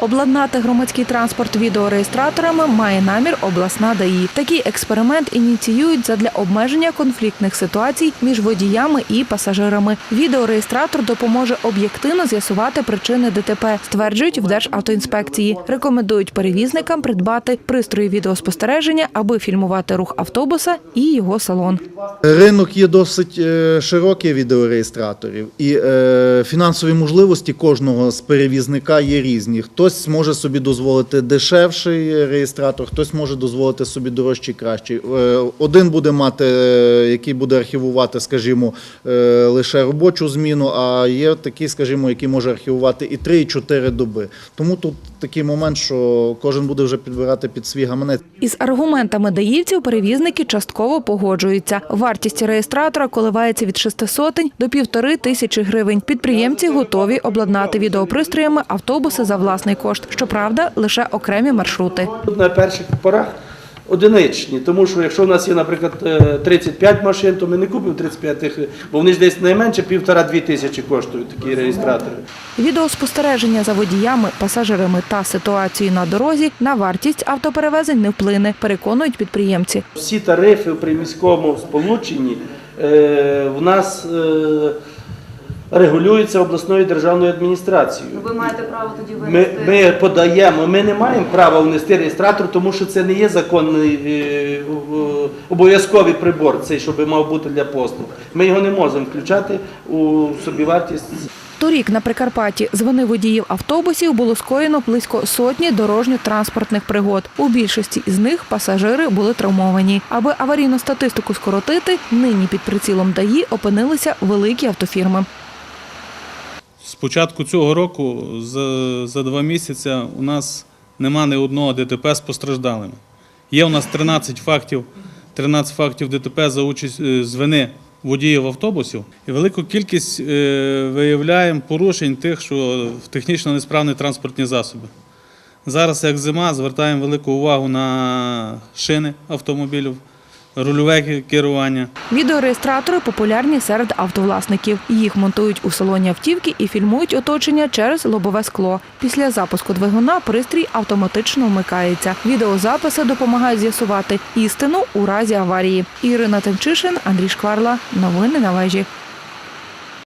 Обладнати громадський транспорт відеореєстраторами має намір обласна ДАІ. Такий експеримент ініціюють задля обмеження конфліктних ситуацій між водіями і пасажирами. Відеореєстратор допоможе об'єктивно з'ясувати причини ДТП, стверджують в Державтоінспекції. Рекомендують перевізникам придбати пристрої відеоспостереження, аби фільмувати рух автобуса і його салон. Ринок є досить е, широкий відеореєстраторів, і е, фінансові можливості кожного з перевізника є різні. Хтось може собі дозволити дешевший реєстратор, хтось може дозволити собі дорожчий кращий. Е, один буде мати, е, який буде архівувати, скажімо, е, лише робочу зміну, а є такий, скажімо, який може архівувати і 3, і 4 доби. Тому тут такий момент, що кожен буде вже підбирати під свій гаманець. Із аргументами даївців перевізники частково погоджуються. Вартість реєстратора коливається від 600 до півтори тисячі гривень. Підприємці готові обладнати відеопристроями автобуси за власний кошт. Щоправда, лише окремі маршрути. Тут на перших порах одиничні, тому що якщо в нас є, наприклад, е, 35 машин, то ми не купимо 35 тих, бо вони ж десь найменше півтора-дві тисячі коштують такі реєстратори. Відеоспостереження за водіями, пасажирами та ситуацією на дорозі на вартість автоперевезень не вплине, переконують підприємці. Всі тарифи в приміському сполученні е, в нас регулюються обласною державною адміністрацією. Ви маєте право тоді Ми, винести. ми подаємо, ми не маємо права внести реєстратор, тому що це не є законний е, обов'язковий прибор, цей, щоб мав бути для послуг. Ми його не можемо включати у собівартість. Торік на Прикарпатті з вини водіїв автобусів було скоєно близько сотні дорожньо-транспортних пригод. У більшості із них пасажири були травмовані. Аби аварійну статистику скоротити, нині під прицілом ДАІ опинилися великі автофірми. З початку цього року за, за два місяці у нас нема ні одного ДТП з постраждалими. Є у нас 13 фактів, 13 фактів ДТП за участь е, з вини водіїв автобусів. І велику кількість е, виявляємо порушень тих, що в технічно несправні транспортні засоби. Зараз, як зима, звертаємо велику увагу на шини автомобілів, рульове керування. Відеореєстратори популярні серед автовласників. Їх монтують у салоні автівки і фільмують оточення через лобове скло. Після запуску двигуна пристрій автоматично вмикається. Відеозаписи допомагають з'ясувати істину у разі аварії. Ірина Тимчишин, Андрій Шкварла. Новини на вежі.